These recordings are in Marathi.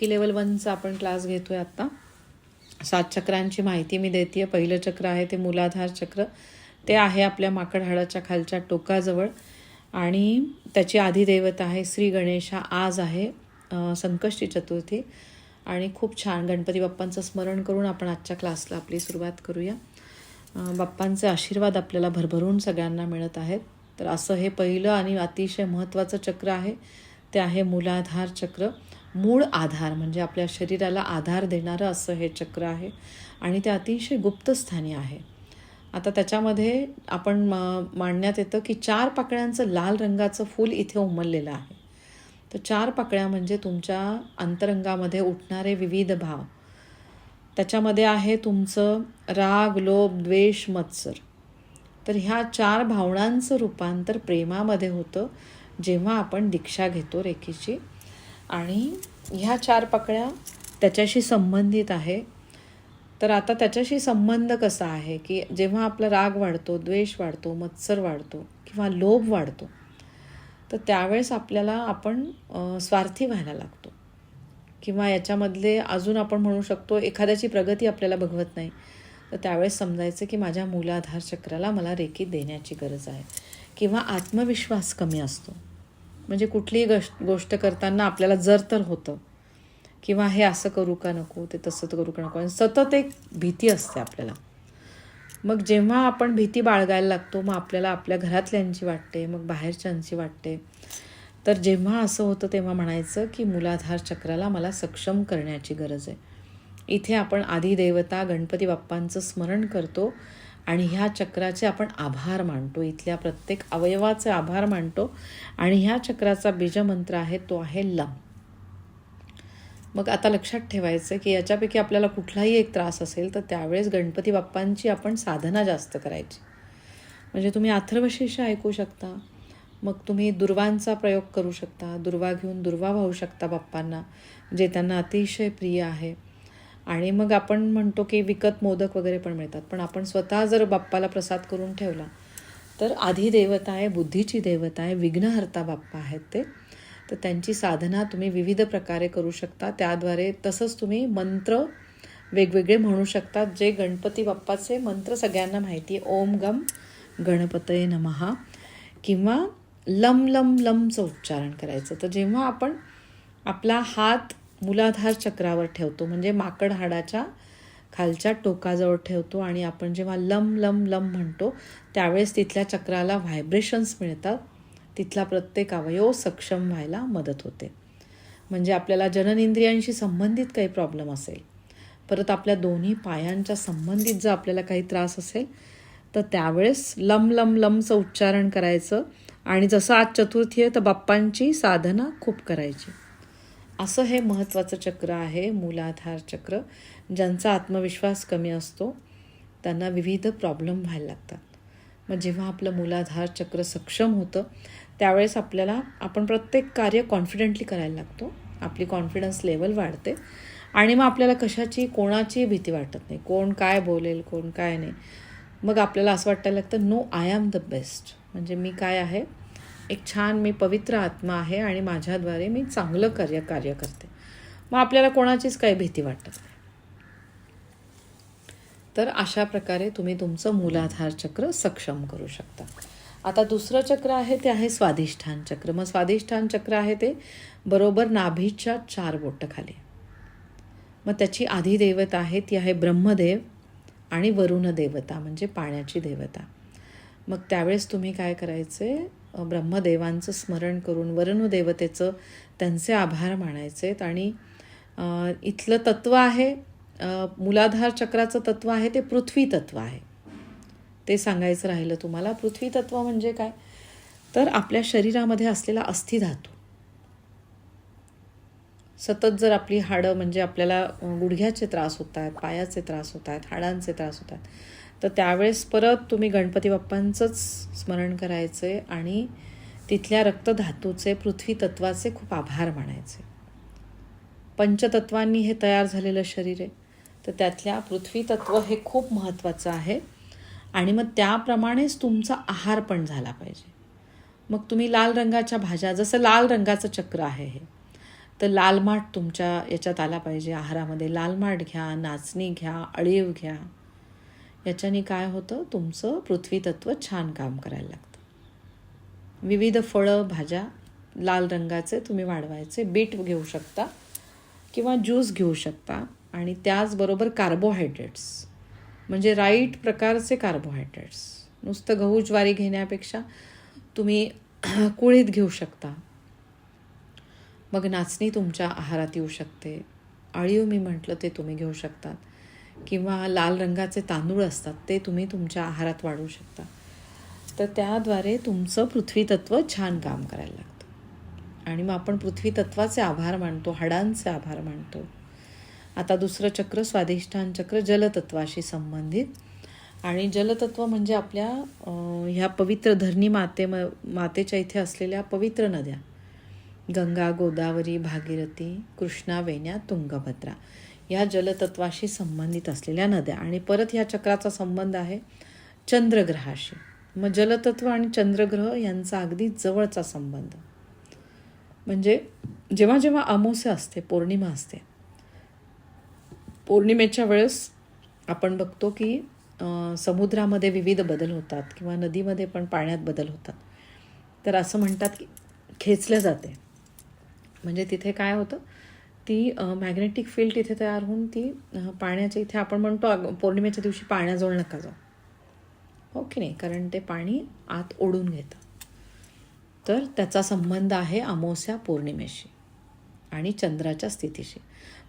की लेवल वनचा आपण क्लास घेतो आहे आत्ता सात चक्रांची माहिती मी देते आहे पहिलं चक्र आहे ते मूलाधार चक्र. ते आहे आपल्या माकड हाडाच्या खालच्या टोकाजवळ. आणि त्याची आधिदेवता आहे श्री गणेशा. आज आहे संकष्टी चतुर्थी. आणि खूप छान गणपती बाप्पांचं स्मरण करून आपण आजच्या क्लासला आपली सुरुवात करूया. बाप्पांचे आशीर्वाद आपल्याला भरभरून सगळ्यांना मिळत आहेत. तर असं हे पहिलं आणि अतिशय महत्त्वाचं चक्र आहे. ते आहे मूलाधार चक्र. मूळ आधार म्हणजे आपल्या शरीराला आधार देणारं असं हे चक्र आहे आणि ते अतिशय गुप्तस्थानी आहे. आता त्याच्यामध्ये आपण म- मांडण्यात येतं की चार पाकळ्यांचं लाल रंगाचं फूल इथे उमललेलं आहे. तर चार पाकळ्या म्हणजे तुमच्या अंतरंगामध्ये उठणारे विविध भाव. त्याच्यामध्ये आहे तुमचं राग लोभ द्वेष मत्सर. तर ह्या चार भावनांचं रूपांतर प्रेमामध्ये होतं जेव्हा आपण दीक्षा घेतो रेखीची. आणि ह्या चार पकड्या त्याच्याशी संबंधित आहे. तर आता त्याच्याशी संबंध कसा आहे की जेव्हा आपला राग वाढतो द्वेष वाढतो मत्सर वाढतो किंवा लोभ वाढतो तर त्यावेळेस आपल्याला आपण स्वार्थी व्हायला लागतो. किंवा याच्यामधले अजून आपण म्हणू शकतो एखाद्याची प्रगती आपल्याला बघवत नाही तर त्यावेळेस समजायचं की माझ्या मूलाधार चक्राला मला रेखीत देण्याची गरज आहे. किंवा आत्मविश्वास कमी असतो. म्हणजे कुठलीही गश गोष्ट करताना आपल्याला जर तर होतं. किंवा हे असं करू का नको ते तसं करू का नको. आणि सतत एक भीती असते आपल्याला. मग जेव्हा आपण भीती बाळगायला लागतो मग आपल्याला आपल्या घरातल्यांची वाटते मग बाहेरच्यांची वाटते. तर जेव्हा असं होतं तेव्हा म्हणायचं की मुलाधार चक्राला मला सक्षम करण्याची गरज आहे. इथे आपण आदिदेवता गणपती बाप्पांचं स्मरण करतो. आणि ह्या चक्राचे आपण आभार मानतो. इथल्या प्रत्येक अवयवाचे आभार मानतो. आणि ह्या चक्राचा बीजमंत्र आहे तो आहे लम. मग आता लक्षात ठेवायचं की याच्यापैकी आपल्याला कुठलाही एक त्रास असेल तर त्यावेळेस गणपती बाप्पांची आपण साधना जास्त करायची. म्हणजे तुम्ही अथर्वशीर्ष ऐकू शकता. मग तुम्ही दुर्वांचा प्रयोग करू शकता. दुर्वा घेऊन दुर्वा वाहू शकता बाप्पांना जे त्यांना अतिशय प्रिय आहे. आणि मग आपण म्हणतो की विकत मोदक वगैरे पण मिळतात. पण आपण स्वतः जर बाप्पाला प्रसाद करून ठेवला तर आधी देवता आहे बुद्धीची देवता आहे विघ्नहर्ता बाप्पा आहेत ते. तर त्यांची साधना तुम्ही विविध प्रकारे करू शकता. त्याद्वारे तसंच तुम्ही मंत्र वेगवेगळे म्हणू शकता. जे गणपती बाप्पाचे मंत्र सगळ्यांना माहिती आहे. ओम गम गणपतये नमहा किंवा लम लम लमचं उच्चारण करायचं. तर जेव्हा आपण आपला हात मूलाधार चक्रावर ठेवतो. म्हणजे माकड हाडाच्या खालच्या टोकाजवळ ठेवतो आणि आपण जेव्हा लम लम लम म्हणतो त्यावेळेस तिथल्या चक्राला व्हायब्रेशन्स मिळतात. तिथला प्रत्येक अवयव सक्षम व्हायला मदत होते. म्हणजे आपल्याला जननेंद्रियांशी संबंधित काही प्रॉब्लेम असेल परत आपल्या दोन्ही पायांच्या संबंधित जर आपल्याला काही त्रास असेल तर त्यावेळेस लम लम लमचं उच्चारण करायचं आणि जसं आज चतुर्थी आहे तर बाप्पांची साधना खूप करायची. असं हे महत्त्वाचं चक्र आहे मूलाधार चक्र ज्यांचा आत्मविश्वास कमी असतो त्यांना विविध प्रॉब्लेम व्हायला लागतात. मग जेव्हा आपलं मूलाधार चक्र सक्षम होतं त्यावेळेस आपल्याला आपण प्रत्येक कार्य कॉन्फिडेंटली करायला लागतो. आपली कॉन्फिडन्स लेवल वाढते आणि मग आपल्याला कशाची कोणाची भीती वाटत नाही. कोण काय बोलेल कोण काय नाही. मग आपल्याला असं वाटायला लागतं no I am the best म्हणजे मी काय आहे? एक छान मी पवित्र आत्मा आहे आणि माझ्याद्वारे मी चांगलं कार्य कार्य करते. मग आपल्याला कोणाचीच काही भीती वाटत नाही. तर अशा प्रकारे तुम्ही तुमचं मूलाधार चक्र सक्षम करू शकता. आता दुसरं चक्र आहे ते आहे स्वाधिष्ठान चक्र. मग स्वाधिष्ठान चक्र आहे ते बरोबर नाभीच्या चार बोटखाली. मग त्याची आधी देवता आहे ती आहे ब्रह्मदेव आणि वरुण देवता म्हणजे पाण्याची देवता. मग त्यावेळेस तुम्ही काय करायचे? ब्रह्मदेवांचं स्मरण करून वरुण देवतेचं त्यांचे आभार मानायचेत आणि इथलं तत्त्व आहे मुलाधार चक्राचं तत्त्व आहे ते पृथ्वी तत्त्व आहे. ते सांगायचं राहिलं तुम्हाला पृथ्वी तत्त्व म्हणजे काय? तर आपल्या शरीरामध्ये असलेला अस्थिधातू सतत जर आपली हाडं म्हणजे आपल्याला गुडघ्याचे त्रास होत आहेत पायाचे त्रास होत आहेत हाडांचे त्रास होत आहेत तर त्यावेळेस परत तुम्ही गणपती बाप्पांचंच स्मरण करायचे आणि तिथल्या रक्तधातूचे पृथ्वी तत्वाचे खूप आभार मानायचे. पंचतत्वांनी हे तयार झालेलं शरीर आहे. तर त्यातल्या पृथ्वी तत्व हे खूप महत्त्वाचं आहे. आणि मग त्याप्रमाणेच तुमचा आहार पण झाला पाहिजे. मग तुम्ही लाल रंगाच्या भाज्या जसं लाल रंगाचं चक्र आहे हे तर लाल माठ तुमच्या याच्यात आला पाहिजे आहारामध्ये. लाल माठ घ्या नाचणी घ्या अळीव घ्या. याच्याने काय होतं? तुमचं पृथ्वीतत्व छान काम करायला लागतं. विविध फळं भाज्या लाल रंगाचे तुम्ही वाढवायचे बीट घेऊ शकता किंवा ज्यूस घेऊ शकता आणि त्याचबरोबर कार्बोहायड्रेट्स म्हणजे राईट प्रकारचे कार्बोहायड्रेट्स नुसतं गहू ज्वारी घेण्यापेक्षा तुम्ही कुळीत घेऊ शकता. मग नाचणी तुमच्या आहारात येऊ शकते. अळीव मी म्हटलं ते तुम्ही घेऊ शकतात. किंवा लाल रंगाचे तांदूळ असतात ते तुम्ही तुमच्या आहारात वाढवू शकता. तर त्याद्वारे तुमचं पृथ्वीतत्व छान काम करायला लागतं. आणि मग आपण पृथ्वीतत्वाचे आभार मानतो हाडांचे आभार मानतो. आता दुसरं चक्र स्वाधिष्ठान चक्र जलतत्वाशी संबंधित. आणि जलतत्व म्हणजे आपल्या ह्या पवित्र धरणी माते मातेच्या इथे असलेल्या पवित्र नद्या. गंगा गोदावरी भागीरथी कृष्णा वेण्या तुंगभद्रा. या जलतत्वाशी संबंधित असलेल्या नद्या. आणि परत ह्या चक्राचा संबंध आहे चंद्रग्रहाशी. मग जलतत्व आणि चंद्रग्रह यांचा अगदी जवळचा संबंध. म्हणजे जेव्हा जेव्हा अमावस्या असते पौर्णिमा असते पौर्णिमेच्या वेळेस आपण बघतो की समुद्रामध्ये विविध बदल होतात किंवा नदीमध्ये पण पाण्यात बदल होतात. तर असं म्हणतात की खेचलं जाते. म्हणजे तिथे काय होतं? ती मॅग्नेटिक फील्ड तिथे तयार होऊन ती पाण्याच्या इथे आपण म्हणतो पौर्णिमेच्या दिवशी पाण्याजवळ नका जाऊ. हो की नाही? कारण ते पाणी आत ओढून घेतं. तर त्याचा संबंध आहे अमावस्या पौर्णिमेशी आणि चंद्राच्या स्थितीशी.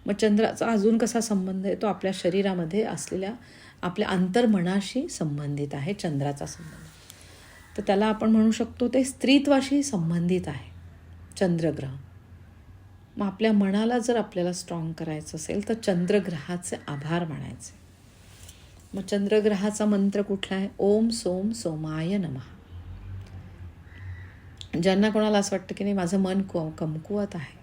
मग चंद्राचा अजून कसा संबंध आहे? तो आपल्या शरीरामध्ये असलेल्या आपल्या अंतर्मनाशी संबंधित आहे चंद्राचा संबंध. तर त्याला आपण म्हणू शकतो ते स्त्रीत्वाशी संबंधित आहे चंद्रग्रह मग आपल्या मनाला जर आपल्याला स्ट्रॉंग करायचं असेल तर चंद्रग्रहाचे आभार मानायचे. मग चंद्रग्रहाचा मंत्र कुठला आहे? ओम सोम सोमाय नमः. ज्यांना कोणाला असं वाटतं की नाही माझं मन कु कमकुवत आहे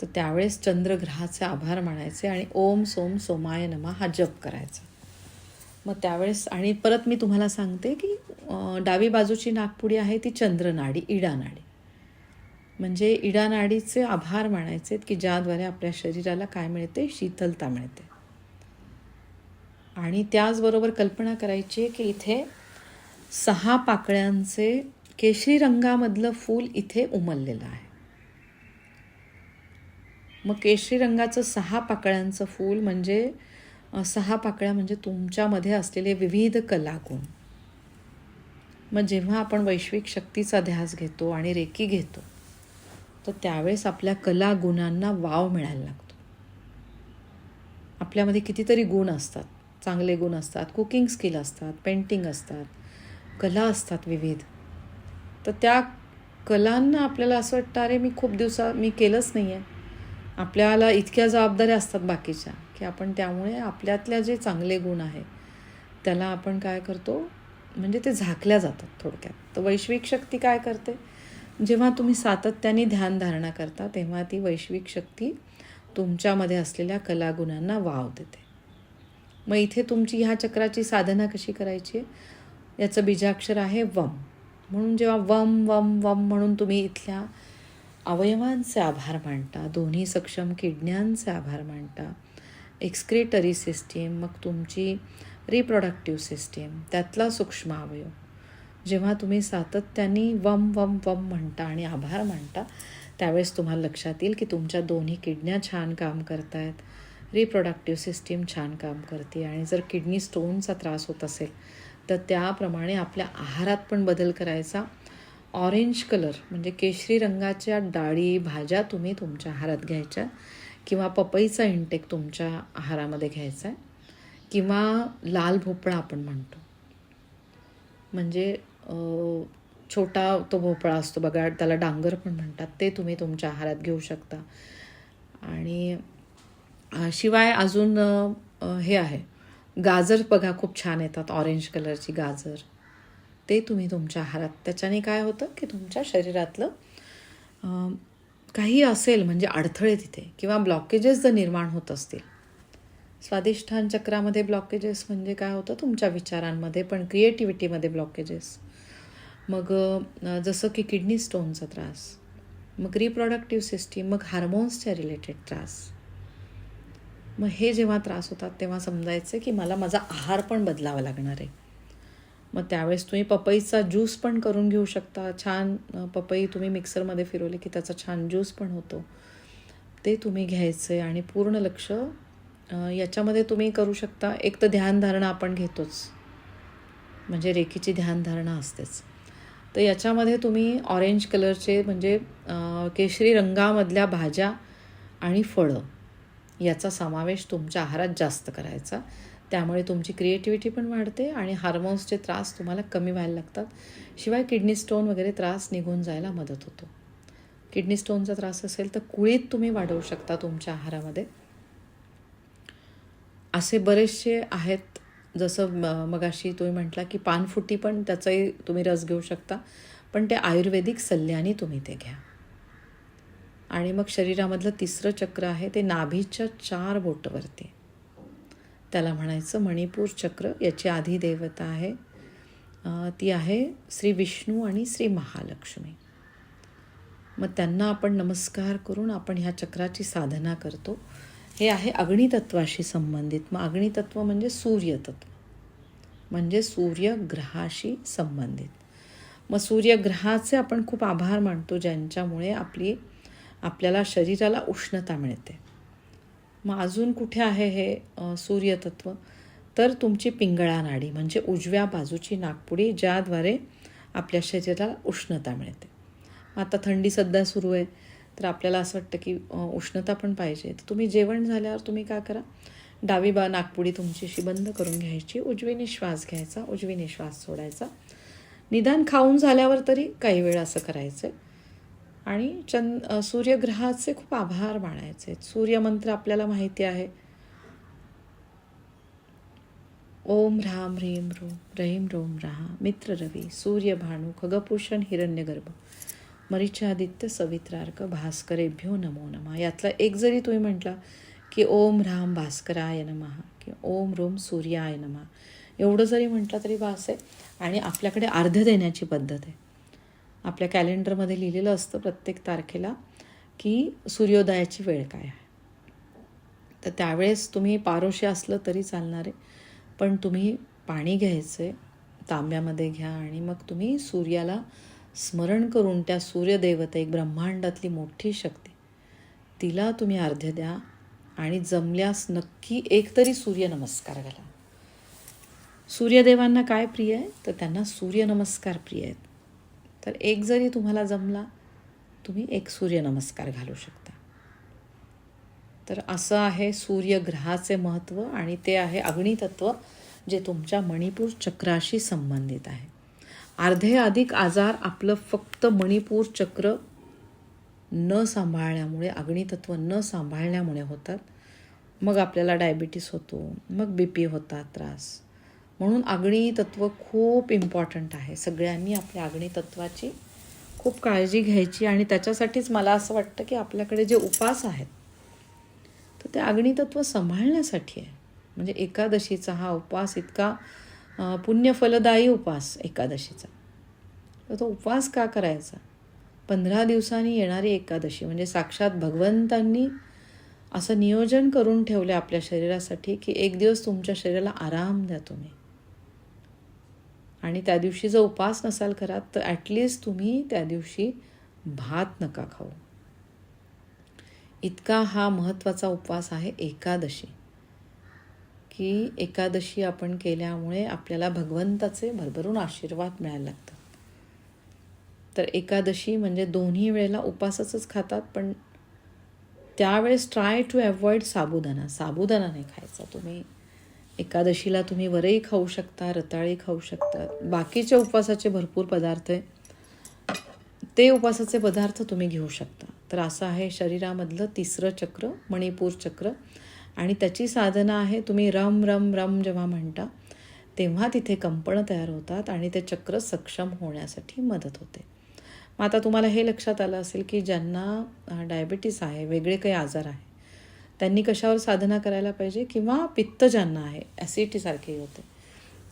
तर त्यावेळेस चंद्रग्रहाचे आभार मानायचे आणि ओम सोम सोमाय नमः हा जप करायचा. मग त्यावेळेस आणि परत मी तुम्हाला सांगते की डावी बाजूची नागपुडी आहे ती चंद्रनाडी इडा नाडी म्हणजे इडानाडीचे आभार मानायचे की ज्याद्वारे आपल्या शरीराला काय मिळते? शीतलता मिळते. आणि त्याचबरोबर कल्पना करायची की इथे सहा पाकळ्यांचे केशरी रंगामधलं फूल इथे उमललेलं आहे. मग केशरी रंगाचं सहा पाकळ्यांचं फूल म्हणजे सहा पाकळ्या म्हणजे तुमच्यामध्ये असलेले विविध कलागुण. मग जेव्हा आपण वैश्विक शक्तीचा ध्यास घेतो आणि रेकी घेतो तर त्यावेळेस आपल्या कला गुणांना वाव मिळायला लागतो. आपल्यामध्ये कितीतरी गुण असतात. चांगले गुण असतात. कुकिंग स्किल असतात. पेंटिंग असतात. कला असतात विविध. तर त्या कलांना आपल्याला असं वाटतं अरे मी खूप दिवसा मी केलंच नाही आहे आपल्याला इतक्या जबाबदाऱ्या असतात बाकीच्या की आपण त्यामुळे आपल्यातल्या जे चांगले गुण आहे त्याला आपण काय करतो म्हणजे ते झाकल्या जातात थोडक्यात. तर वैश्विक शक्ती काय करते? जेव्हा तुम्ही सातत्याने ध्यानधारणा करता तेव्हा ती वैश्विक शक्ती तुमच्यामध्ये असलेल्या कलागुणांना वाव देते. मग इथे तुमची ह्या चक्राची साधना कशी करायची? याचं बीजाक्षर आहे वम. म्हणून जेव्हा वम वम वम म्हणून तुम्ही इथल्या अवयवांचे आभार मांडता दोन्ही सक्षम किडण्यांचे आभार मांडता एक्सक्रेटरी सिस्टीम मग तुमची रिप्रोडक्टिव्ह सिस्टीम त्यातला सूक्ष्म अवयव. जेव्हा तुम्ही सातत्याने वम वम वम म्हणता आणि आभार मानता त्यावेळेस तुम्हाला लक्षात येईल की तुमच्या दोन्ही किडन्या छान काम करतायत. रिप्रोडक्टिव्ह सिस्टीम छान काम करते आणि जर किडनी स्टोनचा त्रास होत असेल तर त्याप्रमाणे आपल्या आहारात पण बदल करायचा. ऑरेंज कलर म्हणजे केशरी रंगाच्या डाळी भाज्या तुम्ही तुमच्या आहारात घ्यायच्या किंवा पपईचा इंटेक तुमच्या आहारामध्ये घ्यायचा आहे किंवा लाल भोपळा आपण म्हणतो. म्हणजे छोटा तो भोपळा असतो बघा त्याला डांगर पण म्हणतात. ते तुम्ही तुमच्या आहारात घेऊ शकता. आणि शिवाय अजून हे आहे. गाजर बघा खूप छान येतात. ऑरेंज कलरची गाजर. ते तुम्ही तुमच्या आहारात. त्याच्याने काय होतं की तुमच्या शरीरातलं काही असेल म्हणजे अडथळे तिथे किंवा ब्लॉकेजेस जर निर्माण होत असतील. स्वादिष्ठान चक्रामध्ये ब्लॉकेजेस म्हणजे काय होतं? तुमच्या विचारांमध्ये पण क्रिएटिव्हिटीमध्ये ब्लॉकेजेस मग जसं की किडनी स्टोनचा त्रास मग रिप्रॉडक्टिव्ह सिस्टीम मग हार्मोन्सच्या रिलेटेड त्रास. मग हे जेव्हा त्रास होतात तेव्हा समजायचं की मला माझा आहार पण बदलावा लागणार आहे. मग त्यावेळेस तुम्ही पपईचा ज्यूस पण करून घेऊ शकता. छान पपई तुम्ही मिक्सरमध्ये फिरवली की त्याचा छान ज्यूस पण होतो. ते तुम्ही घ्यायचं आहे आणि पूर्ण लक्ष याच्यामध्ये तुम्ही करू शकता. एक तर ध्यानधारणा आपण घेतोच. म्हणजे रेखीची ध्यानधारणा असतेच. तर याच्यामध्ये तुम्ही ऑरेंज कलरचे म्हणजे केशरी रंगामधल्या भाज्या आणि फळं याचा समावेश तुमच्या आहारात जास्त करायचा. त्यामुळे तुमची क्रिएटिव्हिटी पण वाढते आणि हार्मोन्सचे त्रास तुम्हाला कमी व्हायला लागतात. शिवाय किडनी स्टोन वगैरे त्रास निघून जायला मदत होतो. किडनी स्टोनचा त्रास असेल तर कुळीत तुम्ही वाढवू शकता तुमच्या आहारामध्ये. असे बरेचसे आहेत जसं म- मगाशी तुम्ही म्हटला की पानफुटी पण त्याचाही तुम्ही रस घेऊ शकता पण ते आयुर्वेदिक सल्ल्याने तुम्ही ते घ्या. आणि मग शरीरामधलं तिसरं चक्र आहे ते नाभीच्या चार बोटवरती. त्याला म्हणायचं मणिपूर चक्र याची आधी देवता आहे. ती आहे श्री विष्णू आणि श्री महालक्ष्मी. मग त्यांना आपण नमस्कार करून आपण ह्या चक्राची साधना करतो. हे आहे अग्नितत्वाशी संबंधित. मग अग्नितत्व म्हणजे सूर्यतत्व. म्हणजे सूर्यग्रहाशी संबंधित. मग सूर्यग्रहाचे आपण खूप आभार मानतो ज्यांच्यामुळे आपली आपल्याला शरीराला उष्णता मिळते. मग अजून कुठे आहे हे सूर्यतत्व? तर तुमची पिंगळा नाडी म्हणजे उजव्या बाजूची नागपुडी ज्याद्वारे आपल्या शरीराला उष्णता मिळते. मग आता थंडी सध्या सुरू आहे. तर आपल्याला असं वाटतं की उष्णता पण पाहिजे. तर तुम्ही जेवण झाल्यावर तुम्ही काय करा? डावी बा नागपुडी तुमची अशी बंद करून घ्यायची. उजवीने श्वास घ्यायचा उजवीने श्वास सोडायचा. निदान खाऊन झाल्यावर तरी काही वेळ असं करायचं आणि चंद सूर्यग्रहाचे खूप आभार मानायचे. सूर्यमंत्र आपल्याला माहिती आहे. ओम राम ह्रीम रोम रहीम रोम रहा. मित्र रवी सूर्य भानू खगभूषण हिरण्यगर्भ. मरीचादित्य सवित्रार्क भास्करेभ्यो नमो नमः. यातला एक जरी तुम्ही म्हटला की ओम राम भास्कराय नमः किंवा ओम रोम सूर्याय नमः. एवढं जरी म्हटलं तरी बास आहे आणि आपल्याकडे अर्ध देण्याची पद्धत आहे. आपल्या कॅलेंडरमध्ये लिहिलेलं असतं प्रत्येक तारखेला की सूर्योदयाची वेळ काय आहे. तर त्यावेळेस तुम्ही पारोशी असलं तरी चालणार आहे पण तुम्ही पाणी घ्यायचं आहे तांब्यामध्ये घ्या आणि मग तुम्ही सूर्याला स्मरण करून त्या सूर्यदेवता एक ब्रह्मांडातली मोठी शक्ती. तिला तुम्ही अर्ध्य द्या आणि जमल्यास नक्की एकतरी सूर्यनमस्कार घाला. सूर्यदेवांना काय प्रिय आहे? तर त्यांना सूर्यनमस्कार प्रिय आहेत. तर एक जरी तुम्हाला जमला तुम्ही एक सूर्यनमस्कार घालू शकता. तर असं आहे सूर्यग्रहाचे महत्त्व आणि ते आहे अग्नितत्व जे तुमच्या मणिपूर चक्राशी संबंधित आहे. अर्धे अधिक आजार आपलं फक्त मणिपूर चक्र न सांभाळण्यामुळे अग्नितत्व न सांभाळण्यामुळे होतात. मग आपल्याला डायबिटीस होतो मग बी पी होतात त्रास. म्हणून अग्नितत्व खूप इम्पॉर्टंट आहे. सगळ्यांनी आपल्या अग्नितत्वाची खूप काळजी घ्यायची आणि त्याच्यासाठीच मला असं वाटतं की आपल्याकडे जे उपास आहेत तर ते अग्नितत्व सांभाळण्यासाठी आहे. म्हणजे एकादशीचा हा उपवास इतका पुण्यफलदायी उपवास एकादशीचा. तर तो उपवास का करायचा? पंधरा दिवसांनी येणारी एकादशी म्हणजे साक्षात भगवंतांनी असं नियोजन करून ठेवलं आपल्या शरीरासाठी की एक दिवस तुमच्या शरीराला आराम द्या तुम्ही. आणि त्या दिवशी जर उपवास नसाल करत तर ॲटलिस्ट तुम्ही त्या दिवशी भात नका खाऊ. इतका हा महत्त्वाचा उपवास आहे एकादशी. की एकादशी आपण केल्यामुळे आपल्याला भगवंताचे भरभरून आशीर्वाद मिळायला लागतात. तर एकादशी म्हणजे दोन्ही वेळेला उपासाचंच खातात पण त्यावेळेस ट्राय टू अवॉइड साबुदाणा. साबुदाणा नाही खायचा. तुम्ही एकादशीला तुम्ही वरई खाऊ शकता रताळी खाऊ शकता. बाकीचे उपवासाचे भरपूर पदार्थ आहे. ते उपवासाचे पदार्थ तुम्ही घेऊ शकता. तर असं आहे शरीरामधलं तिसरं चक्र मणिपूर चक्र. आणि त्याची साधना आहे तुम्ही रम रम रम जेव्हा म्हणता तेव्हा तिथे कंपनं तयार होतात आणि ते चक्र सक्षम होण्यासाठी मदत होते. मग आता तुम्हाला हे लक्षात आलं असेल की ज्यांना डायबिटीस आहे वेगळे काही आजार आहे त्यांनी कशावर साधना करायला पाहिजे? किंवा पित्त ज्यांना आहे ॲसिडीसारखे होते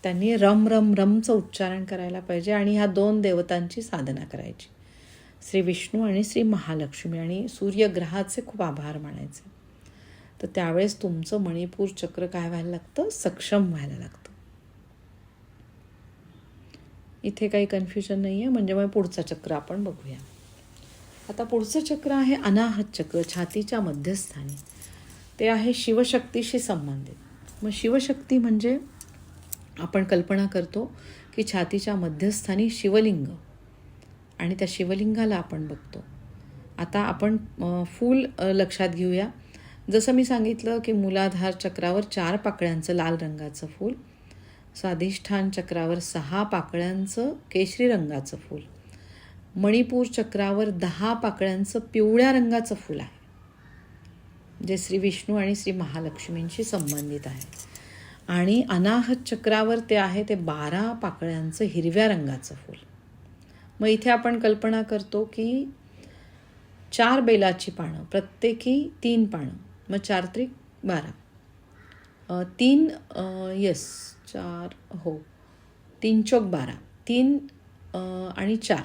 त्यांनी रम रम रमचं उच्चारण करायला पाहिजे आणि ह्या दोन देवतांची साधना करायची. श्री विष्णू आणि श्री महालक्ष्मी आणि सूर्यग्रहाचे खूप आभार मानायचे. तर त्यावेळेस तुमचं मणिपूर चक्र काय व्हायला लागतं? सक्षम व्हायला लागतं. इथे काही कन्फ्युजन नाही आहे म्हणजे मग पुढचं चक्र आपण बघूया. आता पुढचं चक्र आहे अनाहत चक्र छातीच्या मध्यस्थानी. ते आहे शिवशक्तीशी संबंधित. मग शिवशक्ती म्हणजे आपण कल्पना करतो की छातीच्या मध्यस्थानी शिवलिंग आणि त्या शिवलिंगाला आपण बघतो. आता आपण फूल लक्षात घेऊया. जसं मी सांगितलं की मूलाधार चक्रावर चार पाकळ्यांचं लाल रंगाचं फूल स्वाधिष्ठान चक्रावर सहा पाकळ्यांचं केशरी रंगाचं फूल मणिपूर चक्रावर दहा पाकळ्यांचं पिवळ्या रंगाचं फूल आहे जे श्री विष्णू आणि श्री महालक्ष्मींशी संबंधित आहे. आणि अनाहत चक्रावर ते आहे ते बारा पाकळ्यांचं हिरव्या रंगाचं फूल. मग इथे आपण कल्पना करतो की चार बेलाची पानं प्रत्येकी तीन पानं मग चार त्रिक बारा. तीन यस चार हो. तीन चौक बारा. तीन आणि चार.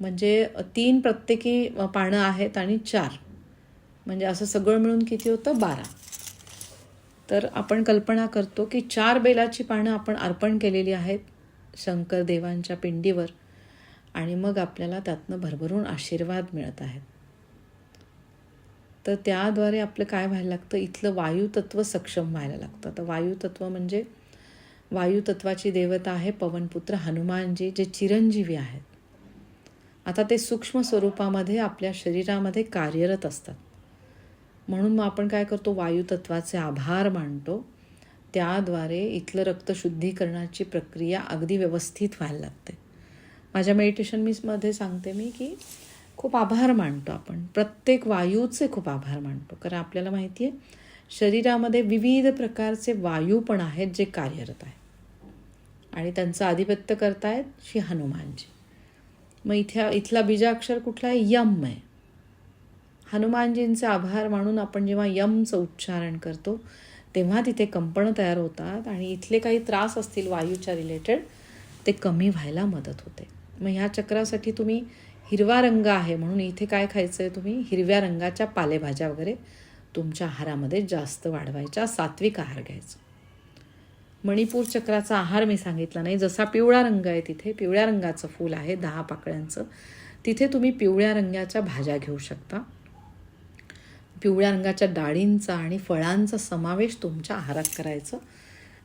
म्हणजे तीन प्रत्येकी पानं आहेत आणि चार. म्हणजे असं सगळं मिळून किती होतं? बारा. तर आपण कल्पना करतो की चार बेलाची पानं आपण अर्पण केलेली आहेत शंकर देवांच्या पिंडीवर आणि मग आपल्याला त्यातनं भरभरून आशीर्वाद मिळत आहेत. तर त्याद्वारे आपलं काय व्हायला लागतं? इथलं वायुतत्व सक्षम व्हायला लागतं. तर वायुतत्व म्हणजे वायुतत्वाची देवता आहे पवनपुत्र हनुमानजी जे चिरंजीवी आहेत. आता ते सूक्ष्म स्वरूपामध्ये आपल्या शरीरामध्ये कार्यरत असतात. म्हणून मग आपण काय करतो? वायुतत्वाचे आभार मानतो. त्याद्वारे इथलं रक्तशुद्धीकरणाची प्रक्रिया अगदी व्यवस्थित व्हायला लागते. माझ्या मेडिटेशन मीमध्ये सांगते मी की खूप आभार मानतो आपण. प्रत्येक वायूचे खूप आभार मानतो. कारण आपल्याला माहिती आहे शरीरामध्ये विविध प्रकारचे वायू पण आहेत जे कार्यरत आहेत. आणि त्यांचं आधिपत्य करतायत श्री हनुमानजी. मग इथे इथला बीजाक्षर कुठला आहे? यम आहे. हनुमानजींचे आभार मानून आपण जेव्हा यमचं उच्चारण करतो तेव्हा तिथे कंपनं तयार होतात आणि इथले काही त्रास असतील वायूच्या रिलेटेड ते कमी व्हायला मदत होते. मग ह्या चक्रासाठी तुम्ही हिरवा रंग आहे म्हणून इथे काय खायचं आहे तुम्ही? हिरव्या रंगाच्या पालेभाज्या वगैरे तुमच्या आहारामध्ये जास्त वाढवायच्या सात्विक आहार घ्यायचा. मणिपूर चक्राचा आहार मी सांगितला नाही. जसा पिवळा रंग आहे तिथे पिवळ्या रंगाचं फूल आहे दहा पाकळ्यांचं. तिथे तुम्ही पिवळ्या रंगाच्या भाज्या घेऊ शकता. पिवळ्या रंगाच्या डाळींचा आणि फळांचा समावेश तुमच्या आहारात करायचं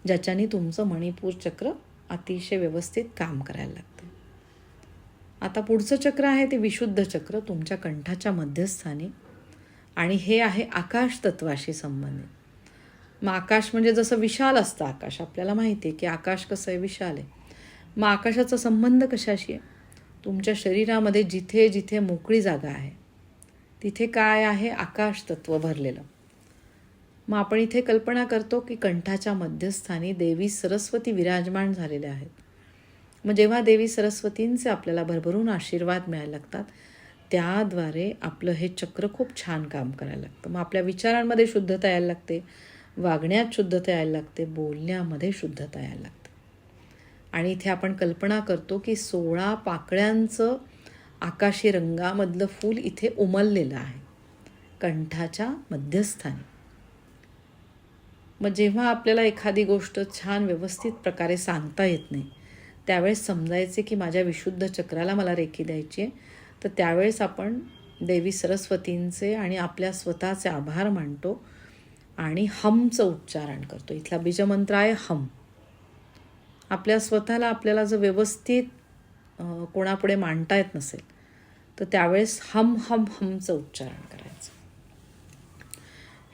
ज्याच्याने तुमचं मणिपूर चक्र अतिशय व्यवस्थित काम करायला लागतं. आता पुढचं चक्र आहे ते विशुद्ध चक्र तुमच्या कंठाच्या मध्यस्थानी. आणि हे आहे आकाश तत्वाशी संबंधित. मग आकाश म्हणजे जसं विशाल असतं आकाश. आपल्याला माहिती आहे की आकाश कसं आहे? विशाल आहे. मग आकाशाचा संबंध कशाशी आहे? तुमच्या शरीरामध्ये जिथे जिथे मोकळी जागा आहे तिथे काय आहे? आकाश तत्व भरलेलं. मग आपण इथे कल्पना करतो की कंठाच्या मध्यस्थानी देवी सरस्वती विराजमान झालेल्या आहेत. मग जेव्हा देवी सरस्वतींचे आपल्याला भरभरून आशीर्वाद मिळायला लागतात त्याद्वारे आपलं हे चक्र खूप छान काम करायला लागतं. मग आपल्या विचारांमध्ये शुद्धता यायला लागते वागण्यात शुद्धता यायला लागते बोलण्यामध्ये शुद्धता यायला लागते. आणि इथे आपण कल्पना करतो की सोळा पाकळ्यांचं आकाशी रंगामधलं फूल इथे उमललेलं आहे कंठाच्या मध्यस्थानी. मग जेव्हा आपल्याला एखादी गोष्ट छान व्यवस्थित प्रकारे सांगता येत नाही त्यावेळेस समजायचे की माझ्या विशुद्ध चक्राला मला रेखी द्यायची आहे. तर त्यावेळेस आपण देवी सरस्वतींचे आणि आपल्या स्वतःचे आभार मानतो आणि हमचं उच्चारण करतो. इथला बीजमंत्र आहे हम. आपल्या स्वतःला आपल्याला जर व्यवस्थित कोणापुढे मांडता येत नसेल तर त्यावेळेस हम हम हमचं उच्चारण करायचं.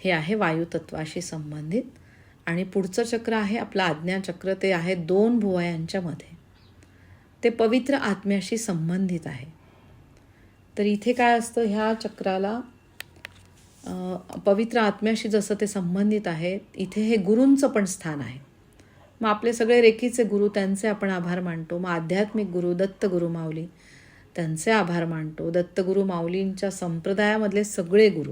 हे आहे वायुतत्वाशी संबंधित आणि पुढचं चक्र आहे आपलं आज्ञाचक्र. ते आहे दोन भुवयांच्या मध्ये. ते पवित्र आत्म्याशी संबंधित आहे. तर इथे काय असतं ह्या चक्राला पवित्र आत्म्याशी जसं ते संबंधित आहे इथे हे गुरूंचं पण स्थान आहे. मग आपले सगळे रेखीचे गुरु त्यांचे आपण आभार मानतो. मग आध्यात्मिक गुरु दत्तगुरु माऊली त्यांचे आभार मानतो. दत्तगुरु माऊलींच्या संप्रदायामधले सगळे गुरु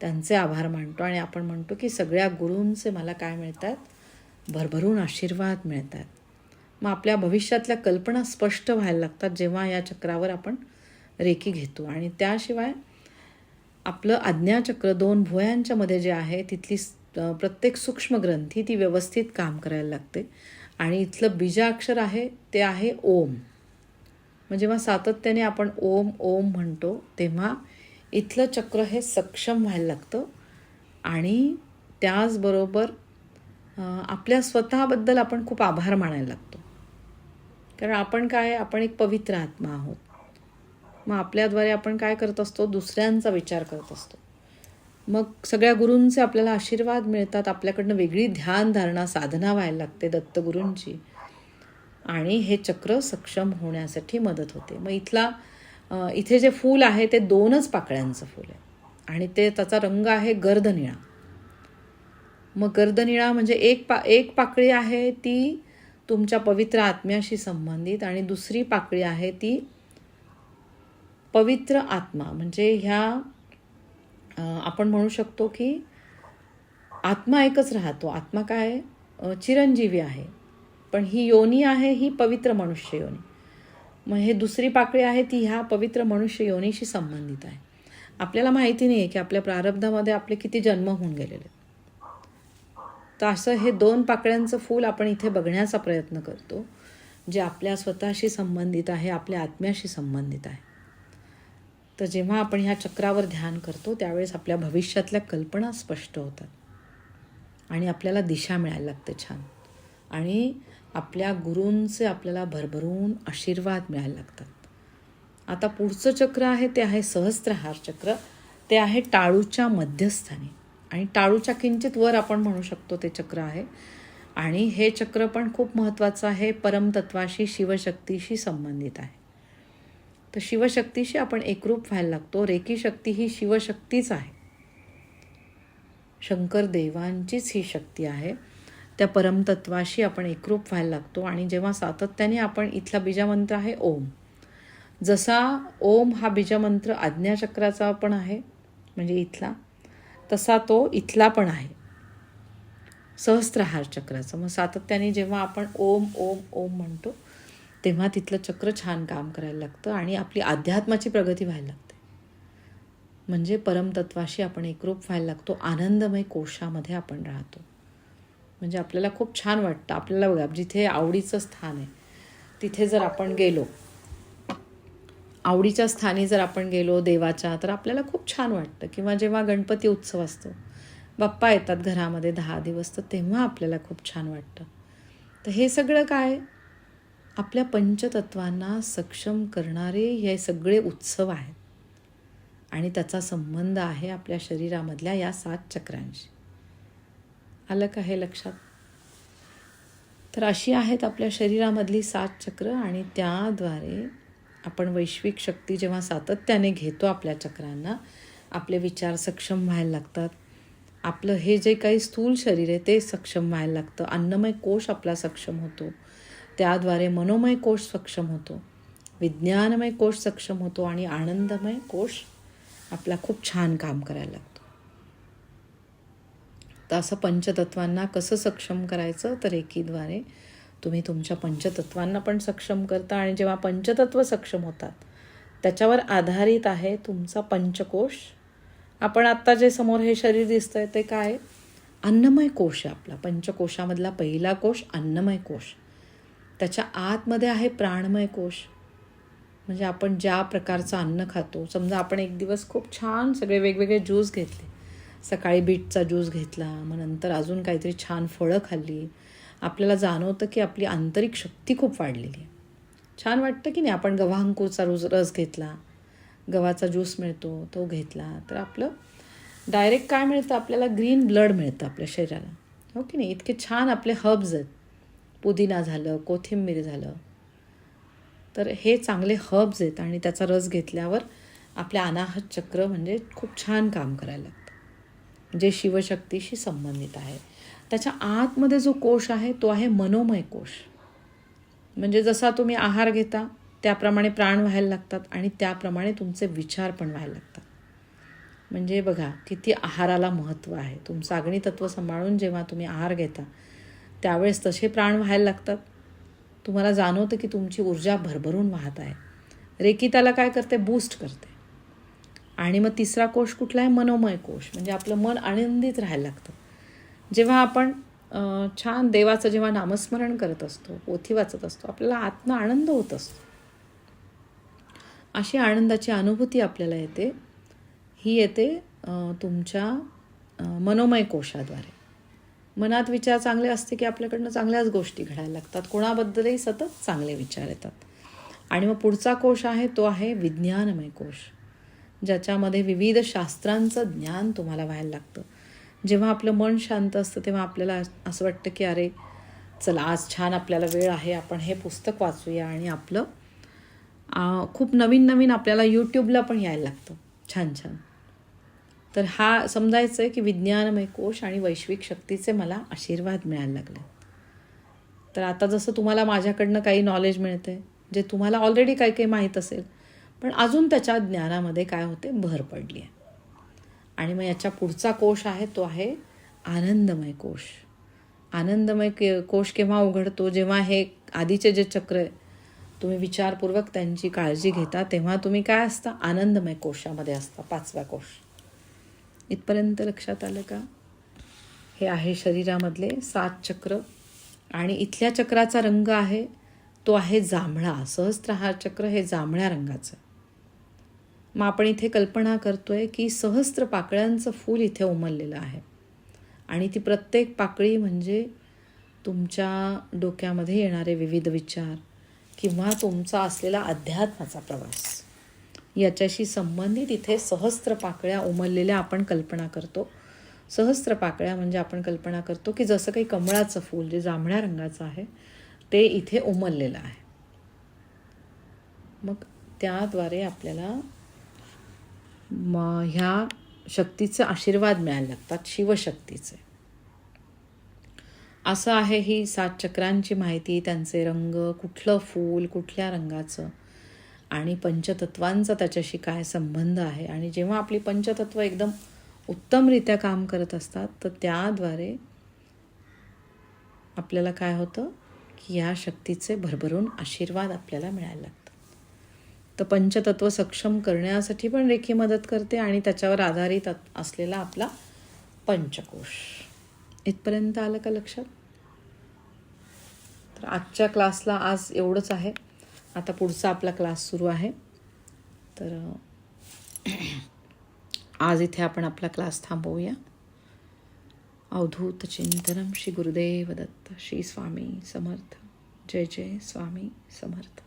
त्यांचे आभार मानतो. आणि आपण म्हणतो की सगळ्या गुरूंचे मला काय मिळतात? भरभरून आशीर्वाद मिळतात. मग आपल्या भविष्यातल्या कल्पना स्पष्ट व्हायला लागतात जेव्हा या चक्रावर आपण रेकी घेतो. आणि त्याशिवाय आपलं आज्ञाचक्र दोन भुयांच्या मध्ये जे आहे तिथली प्रत्येक सूक्ष्म ग्रंथी ती व्यवस्थित काम करायला लागते. आणि इथलं बीजाक्षर आहे ते आहे ओम. मग जेव्हा सातत्याने आपण ओम ओम म्हणतो तेव्हा इथलं चक्र हे सक्षम व्हायला लागतं. आणि त्याचबरोबर आपल्या स्वतःबद्दल आपण खूप आभार मानायला लागतो. कारण आपण काय आपण एक पवित्र आत्मा आहोत. मग आपल्याद्वारे आपण काय करत असतो? दुसऱ्यांचा विचार करत असतो. मग सगळ्या गुरूंचे आपल्याला आशीर्वाद मिळतात. आपल्याकडनं वेगळी ध्यानधारणा साधना व्हायला लागते दत्तगुरूंची आणि हे चक्र सक्षम होण्यासाठी मदत होते. मग इथला इथे जे फूल आहे ते दोनच पाकळ्यांचं फूल आहे. आणि ते त्याचा रंग आहे गर्दनिळा. मग गर्दनिळा म्हणजे एक पा एक पाकळी आहे ती तुमच्या पवित्र आत्म्याशी संबंधित आणि दुसरी पाकळी आहे ती पवित्र आत्मा. म्हणजे ह्या आपण म्हणू शकतो की आत्मा एकच राहतो. आत्मा काय? चिरंजीवी आहे. पण ही योनी आहे ही पवित्र मनुष्य योनी. मग हे दुसरी पाकळी आहे ती ह्या पवित्र मनुष्य योनीशी संबंधित आहे. आपल्याला माहिती नाही आहे की आपल्या प्रारब्धामध्ये आपले किती जन्म होऊन गेलेले आहेत. तर असं हे दोन पाकळ्यांचं फूल आपण इथे बघण्याचा प्रयत्न करतो जे आपल्या स्वतःशी संबंधित आहे आपल्या आत्म्याशी संबंधित आहे. तर जेव्हा आपण ह्या चक्रावर ध्यान करतो त्यावेळेस आपल्या भविष्यातल्या कल्पना स्पष्ट होतात. आणि आपल्याला दिशा मिळायला लागते छान. आणि आपल्या गुरूंचे आपल्याला भरभरून आशीर्वाद मिळायला लागतात. आता पुढचं चक्र आहे ते आहे सहस्त्रहार चक्र. ते आहे टाळूच्या मध्यस्थानी. आणि टाळूच्या किंचित वर आपण म्हणू शकतो ते चक्र आहे. आणि हे चक्र पण खूप महत्त्वाचं आहे परमतत्वाशी शिवशक्तीशी संबंधित आहे. तर शिवशक्तीशी आपण एकरूप व्हायला लागतो. रेकी शक्ती ही शिवशक्तीच आहे. शंकर देवांचीच ही शक्ती आहे. त्या परमतत्वाशी आपण एकरूप व्हायला लागतो. आणि जेव्हा सातत्याने आपण इथला बीजामंत्र आहे ओम. जसा ओम हा बीजमंत्र आज्ञाचक्राचा पण आहे म्हणजे इथला तसा तो इथला पण आहे. सहस्त्रहार चक्राचं. मग सातत्याने जेव्हा आपण ओम ओम ओम म्हणतो तेव्हा तिथलं चक्र छान काम करायला लागतं आणि आपली अध्यात्माची प्रगती व्हायला लागते. म्हणजे परमतत्वाशी आपण एकरूप व्हायला लागतो. आनंदमय कोशामध्ये आपण राहतो. म्हणजे आपल्याला खूप छान वाटतं. आपल्याला बघा जिथे आवडीचं स्थान आहे तिथे जर आपण गेलो आवडीच्या स्थानी जर आपण गेलो देवाच्या तर आपल्याला खूप छान वाटतं. किंवा जेव्हा गणपती उत्सव असतो बाप्पा येतात घरामध्ये दहा दिवस तर तेव्हा आपल्याला खूप छान वाटतं. तर हे सगळं काय? आपल्या पंचतत्वांना सक्षम करणारे हे सगळे उत्सव आहेत. आणि त्याचा संबंध आहे आपल्या शरीरामधल्या या सात चक्रांशी. आलं का हे लक्षात? तर अशी आहेत आपल्या शरीरामधली सात चक्र आणि त्याद्वारे आपण वैश्विक शक्ती जेव्हा सातत्याने घेतो आपल्या चक्रांना आपले विचार सक्षम व्हायला लागतात. आपलं हे जे काही स्थूल शरीर आहे ते सक्षम व्हायला लागतं. अन्नमय कोश आपला सक्षम होतो. त्याद्वारे मनोमय कोश सक्षम होतो. विज्ञानमय कोश सक्षम होतो आणि आनंदमय कोश आपला खूप छान काम करायला लागतो. तर असं पंचतत्वांना कसं सक्षम करायचं? तर एकीद्वारे तुम्ही तुमच्या पंचतत्वांना पण सक्षम करता आणि जेव्हा पंचतत्व सक्षम होतात त्याच्यावर आधारित आहे तुमचा पंचकोश. आपण आत्ता जे समोर हे शरीर दिसतं आहे ते काय? अन्नमय कोश आहे आपला. पंचकोशामधला पहिला कोश अन्नमय कोश. त्याच्या आतमध्ये आहे प्राणमय कोश. म्हणजे आपण ज्या प्रकारचं अन्न खातो समजा आपण एक दिवस खूप छान सगळे वेगवेगळे ज्यूस घेतले. सकाळी बीटचा ज्यूस घेतला मग नंतर अजून काहीतरी छान फळं खाल्ली. आपल्याला जाणवतं की आपली आंतरिक शक्ती खूप वाढलेली आहे. छान वाटतं की नाही आपण गव्हांकूरचा रोज रस घेतला गव्हाचा ज्यूस मिळतो तो घेतला तर आपलं डायरेक्ट काय मिळतं? आपल्याला ग्रीन ब्लड मिळतं आपल्या शरीराला. हो की नाही? इतके छान आपले हर्ब्स आहेत. पुदिना झालं कोथिंबीर झालं. तर हे चांगले हर्ब्स आहेत आणि त्याचा रस घेतल्यावर आपल्या अनाहत चक्र म्हणजे खूप छान काम करायला लागतं. जे शिवशक्तीशी संबंधित आहे. त्याच्या आतमध्ये जो कोश आहे तो आहे मनोमय कोश. म्हणजे जसा तुम्ही आहार घेता त्याप्रमाणे प्राण व्हायला लागतात आणि त्याप्रमाणे तुमचे विचार पण व्हायला लागतात. म्हणजे बघा किती आहाराला महत्त्व आहे. तुमचं अग्नितत्व सांभाळून जेव्हा तुम्ही आहार घेता त्यावेळेस तसे प्राण व्हायला लागतात. तुम्हाला जाणवतं की तुमची ऊर्जा भरभरून वाहत आहे. रेकी त्याला काय करते? बूस्ट करते. आणि मग तिसरा कोश कुठला आहे? मनोमय कोश. म्हणजे आपलं मन आनंदित राहायला लागतं. जेव्हा आपण छान देवाचं जेव्हा नामस्मरण करत असतो पोथी वाचत असतो आपल्याला आत्म आनंद होत असतो. अशी आनंदाची अनुभूती आपल्याला येते. ही येते तुमच्या मनोमय कोशाद्वारे. मनात विचार चांगले असते की आपल्याकडनं चांगल्याच गोष्टी घडायला लागतात. कोणाबद्दलही सतत चांगले विचार येतात. आणि मग पुढचा कोश आहे तो आहे विज्ञानमय कोश ज्याच्यामध्ये विविध शास्त्रांचं ज्ञान तुम्हाला व्हायला लागतं. जेव्हा आपलं मन शांत असतं तेव्हा आपल्याला असं वाटतं की अरे चला आज छान आपल्याला वेळ आहे आपण हे पुस्तक वाचूया आणि आपलं खूप नवीन नवीन आपल्याला यूट्यूबला पण यायला लागतं. छान छान. तर हा समजायचं आहे की विज्ञानमय कोश आणि वैश्विक शक्तीचे मला आशीर्वाद मिळायला लागले. तर आता जसं तुम्हाला माझ्याकडनं काही नॉलेज मिळते जे तुम्हाला ऑलरेडी काही काही माहीत असेल पण अजून त्याच्या ज्ञानामध्ये काय होते भर पडली आहे आणि मग याच्या पुढचा कोश आहे तो आहे आनंदमय कोश. आनंदमय के कोश केव्हा उघडतो? जेव्हा हे आधीचे जे चक्र आहे तुम्ही विचारपूर्वक त्यांची काळजी घेता तेव्हा तुम्ही काय असता? आनंदमय कोशामध्ये असता पाचव्या कोश. इथपर्यंत लक्षात आलं का? हे आहे शरीरामधले सात चक्र आणि इथल्या चक्राचा रंग आहे तो आहे जांभळा. सहस्त्रहार चक्र हे जांभळ्या रंगाचं. मग आपण इथे कल्पना करतोय की सहस्त्र पाकळ्यांचं फूल इथे उमललेलं आहे. आणि ती प्रत्येक पाकळी म्हणजे तुमच्या डोक्यामध्ये येणारे विविध विचार किंवा तुमचा असलेला अध्यात्माचा प्रवास. याच्याशी संबंधित इथे सहस्त्र पाकळ्या उमललेल्या आपण कल्पना करतो. सहस्त्र पाकळ्या म्हणजे आपण कल्पना करतो की जसं काही कमळाचं फूल जे जांभळ्या रंगाचं आहे ते इथे उमललेलं आहे. मग त्याद्वारे आपल्याला म ह्या शक्तीचे आशीर्वाद मिळायला लागतात शिवशक्तीचे. असं आहे ही सात चक्रांची माहिती त्यांचे रंग कुठलं फूल कुठल्या रंगाचं आणि पंचतत्वांचा त्याच्याशी काय संबंध आहे. आणि जेव्हा आपली पंचतत्व एकदम उत्तमरित्या काम करत असतात तर त्याद्वारे आपल्याला काय होतं? की या शक्तीचे भरभरून आशीर्वाद आपल्याला मिळायला लागतात. तर पंचतत्व सक्षम करण्यासाठी पण रेखी मदत करते आणि त्याच्यावर आधारित असलेला आपला पंचकोश. इथपर्यंत आलं का लक्षात? तर आजच्या क्लासला आज एवढंच आहे. आता पुढचा आपला क्लास सुरू आहे. तर आज इथे आपण आपला क्लास थांबवूया. अवधूत चिंतनम श्री गुरुदेव दत्त श्री स्वामी समर्थ. जय जय स्वामी समर्थ.